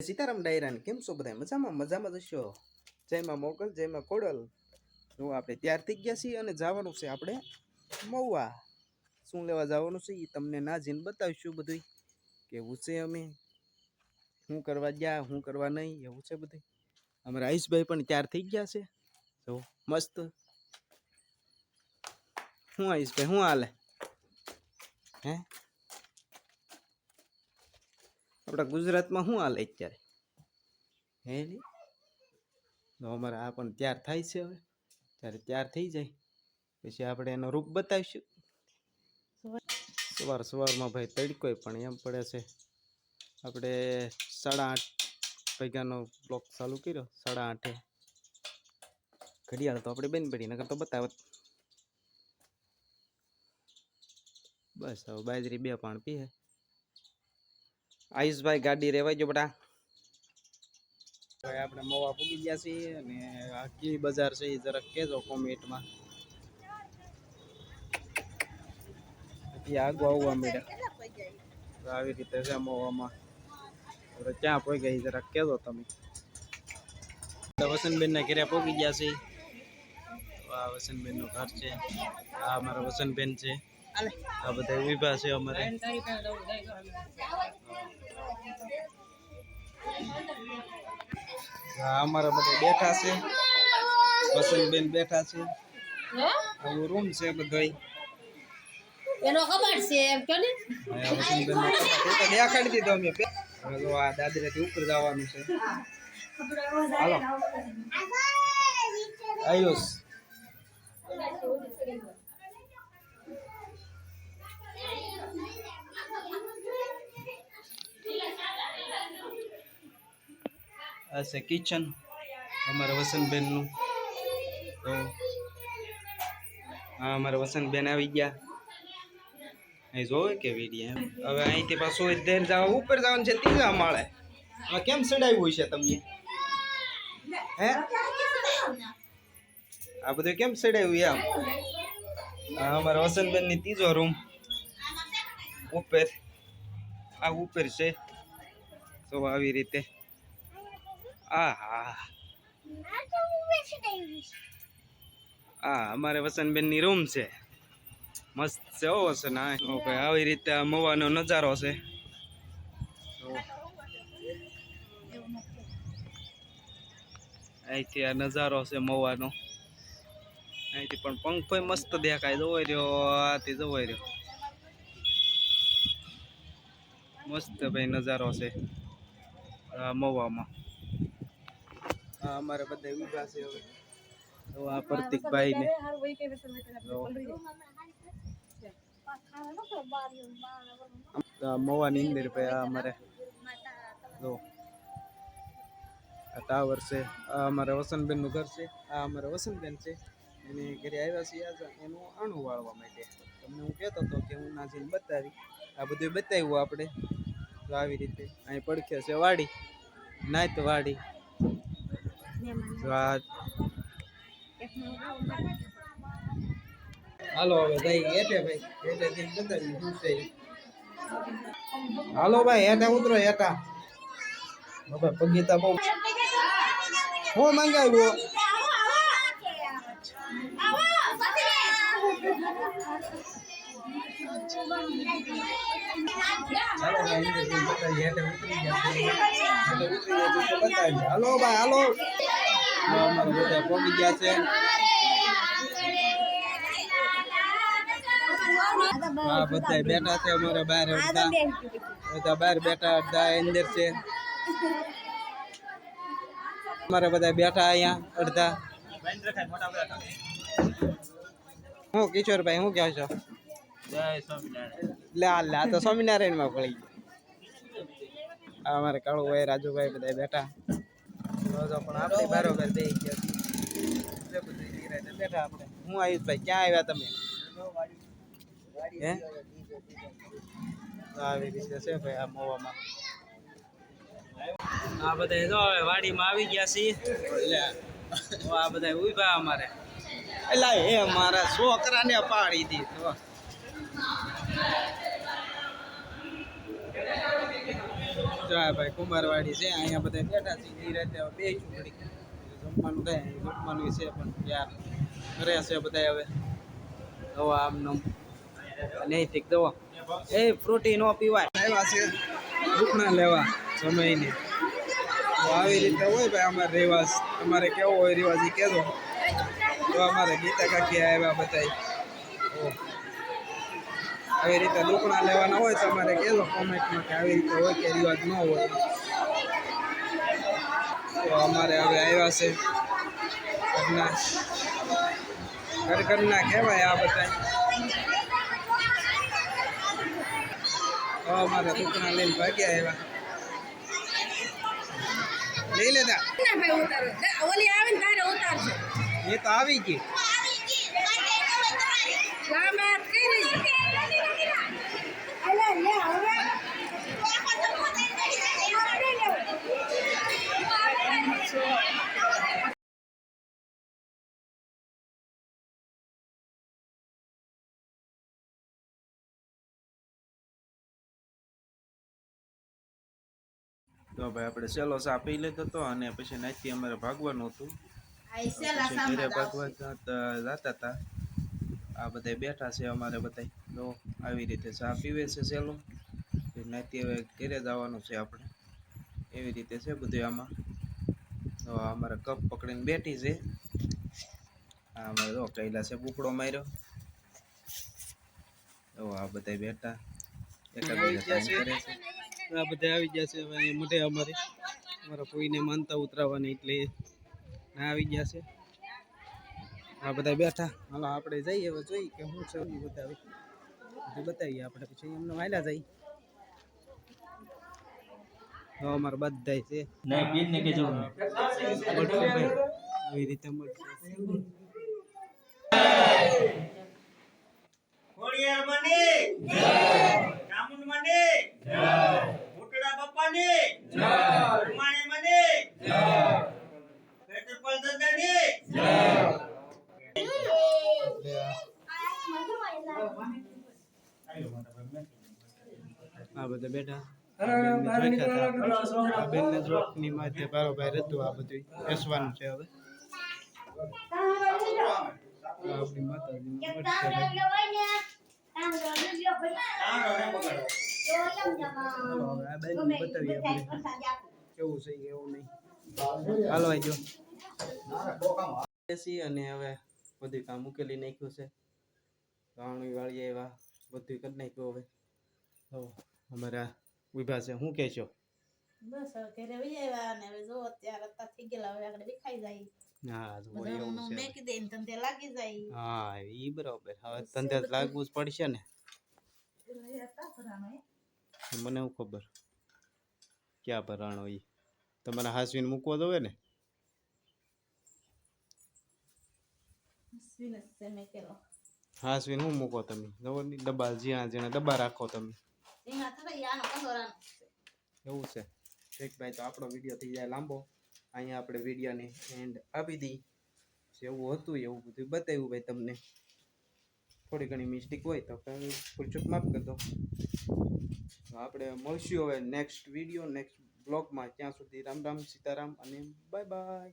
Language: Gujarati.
સીતારામ ડાયરાને કેમ છો બધા? મજામાં? મજામાં જશો જયમાં મોગલ, જયમાં કોડલ. જો આપણે ત્યારથી ગયા છીએ અને જવાનું છે આપણે મહુવા. શું લેવા જવાનું છે એ તમને ના જઈને બતાવીશું બધું કેવું છે અમે? શું કરવા ગયા, શું કરવા નહીં, એવું છે બધું અમારા આયુષભાઈ પણ ત્યાર થઈ ગયા છે. જો, મસ્ત. શું આયુષભાઈ, શું હાલે? હે? આપણા ગુજરાતમાં શું હાલે અત્યારે? હે ને તો અમારે આ પણ તૈયાર થાય છે હવે. ત્યારે તૈયાર થઈ જાય. પછી આપણે એનો રૂપ બતાવીશું. સવાર સવારમાં ભાઈ તડકોય પણ એમ પડે છે. આપણે સાડા આઠ વાગ્યાનો બ્લોક ચાલુ કર્યો. સાડા આઠે. ઘડિયાળ તો આપણે બેન પડી, નકર તો બતાવત. બસ, હવે બાજરી બે પાણ પીએ આયુષભાઈ ગાડી રેવાઈ જો બેટા. આપણે મોવા પૂગી ગયા છીએ અને આ કી બજાર છે એ જરાક કહેજો કોમેન્ટમાં. આગુ આવવા મળ્યા આવી રીતે છે મોવામાં. આપણે ક્યાં ગયા એ જરાક કહેજો તમે. વસંતબેનના ઘરે પહોંચી ગયા છે આ વસંતબેનનું ઘર છે. આ અમારા વસંતબેન છે. આ બધા વિભા છે અમારે. હા અમારા બધા બેઠા છે. વસંતબેન બેઠા છે. આવું રૂમ છે બધાય. એનો કબાટ છે એમ કે ને? આ વસંતબેનનો કબાટ. તો દેખાડી દીધો અમે હવે જો આ દાદરાથી ઉપર જવાનું છે. હાલો. આયુષ આ છે કિચન અમારા વસંતબેનનું તો હા અમારા વસંતબેન આવી ગયા અહીં જોવે કે વીડિયો હવે અહીંથી પાછું ધેર જવા ઉપર જવાનું છે ત્રીજા માળે હવે કેમ ચડાવ્યું છે તમને હે આ બધું કેમ ચડાવ્યું એમ આ અમારા વસંતબેનની ત્રીજો રૂમ ઉપર આ ઉપર છે તો આવી રીતે આ હા અમારે વસંતબેનની રૂમ છે. મસ્ત છે ઓ વસન ઓકે આવી રીતે આ મવાનો નજારો છે. અહીંથી આ નજારો છે મવાનો. અહીંથી પણ પંખો મસ્ત દેખાય જોવાઈ રહ્યો, આથી જોવાઈ રહ્યો. મસ્ત ભાઈ નજારો છે મવામાં. આ અમારે બધા ઊભા છે હવે. તો આ પ્રતિકભાઈ ને આ મવાની અંદર ભાઈ આ અમારે જો આ ટાવર છે આ અમારા વસંતબેનનું ઘર છે આ અમારા વસંતબેન છે. એને ઘરે આવ્યા છીએ આજે એનું આણું વાળવા માટે. તમને હું કહેતો હતો કે હું ના જઈને બતાવી. આ બધું બતાવ્યું આપણે. તો આવી રીતે અહીં પડખે છે વાડી નાત વાડી જો આ હાલો હવે જઈ હેઠે ભાઈ હેઠે જઈને બતાવી શું છે હાલો ભાઈ હેઠે ઉતરો એટા હવે પગીતા બહુ. હો મંગાવ્યો હાલો ભાઈ હાલો. અમારા બધા પહોંચી ગયા છે હા બધા બેઠા છે અમારા બહાર અડધા બધા બહાર બેઠા અડધા અંદર છે. અમારા બધા બેઠા અહીંયા અડધા. હું કિશોરભાઈ હું કહો છો? લે તો સ્વામિનારાયણમાં ભળી ગયો. અમારે કાળુભાઈ રાજુભાઈ બધા બેઠા. પણ આપણે બરોબર બે ગયા બેઠા આપણે. હું આયુષભાઈ ક્યાં આવ્યા તમે? હે? આવી રીતે છે ભાઈ આ મોવામાં. આ બધા જો હવે વાડીમાં આવી ગયા છીએ. આ બધા ઊભા અમારે. એલા એ મારા છોકરાને પાડી દી તો જા ભાઈ કુંભારવાડી છે અહીંયા બધા બેઠા છે એ રાતે હવે ચૂંટણી જમવાનું થાય અહીં જમવાનું છે પણ યાર ઘરે છે બધા હવે. દવા આમ નમ નૈતિક દવા. એ પ્રોટીન નો પીવાય. આવ્યા છે. રૂખણા લેવા સમયની આવી રીતે હોય ભાઈ અમારે રિવાજ તમારે કેવો હોય રિવાજ એ કહેજો. તો અમારે ગીતા કાકી આવ્યા બધા આવી રીતે દુકડા લેવાના હોય તો અમારે કહેજો કોમેન્ટમાં કે આવી રીતે હોય કે રિવાજ ન હોય. તો અમારે હવે આવ્યા છે ઘરના ઘર ઘરના કહેવાય આ બધા તો અમારે દુકડા લઈને ભાગ્યા આવ્યા લઈ લેતા ઓલી આવે ને તારે ઉતારશે એ તો આવી ગઈ. તો ભાઈ, આપણે સેલો સાપી પી લીધો હતો અને પછી નાચી અમારે ભાગવાનું હતું. પછી ઘરે સાંભળા ભાગવા જતા હતા આ બધા બેઠા છે અમારે બધા તો આવી રીતે ચા પીવે છે સહેલું નાચથી હવે ઘરે જવાનું છે આપણે. એવી રીતે છે બધું આમાં. તો અમારે કપ પકડીને બેઠી છે. આ અમારે જો કૈલા છે બુકડો માર્યો. તો આ બધા બેઠા. એકાબીજા કરે છે. આ બધા આવી ગયા છે હવે મોઢે અમારે. અમારા કોઈને માનતા ઉતરાવવાની એટલે આવી ગયા છે. આ બધા બેઠા. હાલો આપણે જઈએ હવે જોઈએ કે શું છે એ બતાવી બધું બતાવીએ આપણે પછી. એમને વાયલા જઈએ તો અમારે બધા છે. ભાઈ. આવી રીતે મળશે. મને મને બાપાને ઉમાણી મને પેટ્રોલ દાદાને આ બધા બેઠા આ બેનને જોઈતા હતા. આ બેનને જોકની માથે બારોબાર હતું આ બધું બેસવાનું છે હવે. આપણી બેનને બતાવીએ કેવું છે કેવું નહીં. હાલો આજો બેસી અને હવે બધું કામ ઉકેલી નાખ્યું છે. વાવણી વાળી એવા બધું કરી નાખ્યું હવે. અમારા વિભા છે શું કહેશો? બસ હવે ઘરે વહી આવ્યા અને હવે જો અત્યારે અત્યારે થઈ ગયેલા હવે આગળ વિખાઈ જાય. હા તો એવું છે. મેકી દે ને તમને લાગી જાય. હા ઈ બરાબર. હવે ધંધે લાગવું જ પડશે ને. મને શું ખબર. ક્યાં ભરાણો ઈ? તમારે હાસવીને મૂકવો જોવે ને. હાસવીને શું મૂકો તમે? જવો ની ડબ્બા જ્યાં ઝીણા ડબ્બા રાખો તમે. એવું છે. ઠીક ભાઈ, તો આપણો વીડિયો થઈ જાય લાંબો. અહીંયા આપણે વિડીયોને એન્ડ આપી દઈ જેવું હતું એવું બધું બતાવ્યું ભાઈ તમને. થોડી ઘણી મિસ્ટેક હોય તો ફૂલચૂક માફ કરજો આપણે મળશું હવે નેક્સ્ટ વીડિયો નેક્સ્ટ બ્લોગમાં ત્યાં સુધી રામ રામ, સીતારામ અને બાય બાય